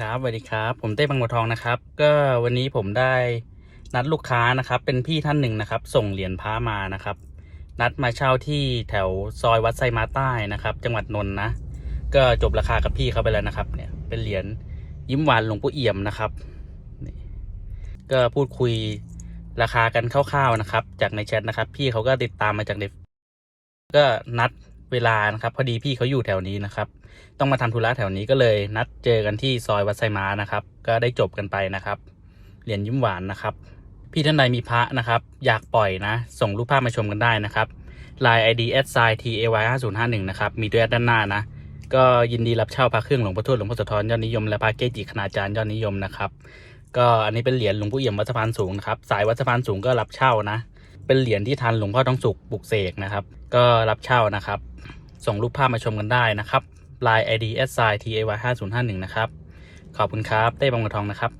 ครับสวัสดีครับ ผมเต้บางบัวทองนะครับ ก็วันนี้ผมได้นัดลูกค้านะครับ เป็นพี่ท่านหนึ่งนะครับ ส่งเหรียญพระมานะครับ นัดมาเช่าที่แถวซอยวัดไซมาใต้นะครับ จังหวัดนนท์นะ ก็จบราคากับพี่เขาไปแล้วนะครับ เนี่ยเป็นเหรียญยิ้มหวานหลวงปู่เอี่ยมนะครับนี่ก็พูดคุยราคากันคร่าวๆนะครับ จากในแชทนะครับ พี่เขาก็ติดตามมาจากในก็นัด เวลานะครับ พอดีพี่เขาอยู่แถวนี้นะครับ ต้องมาทำธุระแถวนี้ก็เลย นัดเจอกันที่ซอยวัดไซม้านะครับ ก็ได้จบกันไปนะครับเหรียญยิ้มหวานนะครับ พี่ท่านใดมีพระนะครับ อยากปล่อยนะ ส่งรูปภาพมาชมกันได้นะครับ Line ID s i t a y 5 0 5 1นะครับ มีตัวแอดด้านหน้านะ ก็ยินดีรับเช่าพระเครื่องหลวงพ่อทวดหลวงพ่อโสธรยอดนิยมและพระเกจิคณาจารย์ยอดนิยมนะครับ ก็อันนี้เป็นเหรียญหลวงปู่เอี่ยมวัดสะพานสูงนะครับ สายวัดสะพานสูงก็รับเช่านะ เป็นเหรียญที่ทันหลวงพ่อทองสุกบุกเสกนะครับ ก็รับเช่านะครับ ส่งรูปภาพมาชมกันได้นะครับ Line ID s i t a y 5 0 5 1นะครับ ขอบคุณครับ เต้บางกระทองนะครับ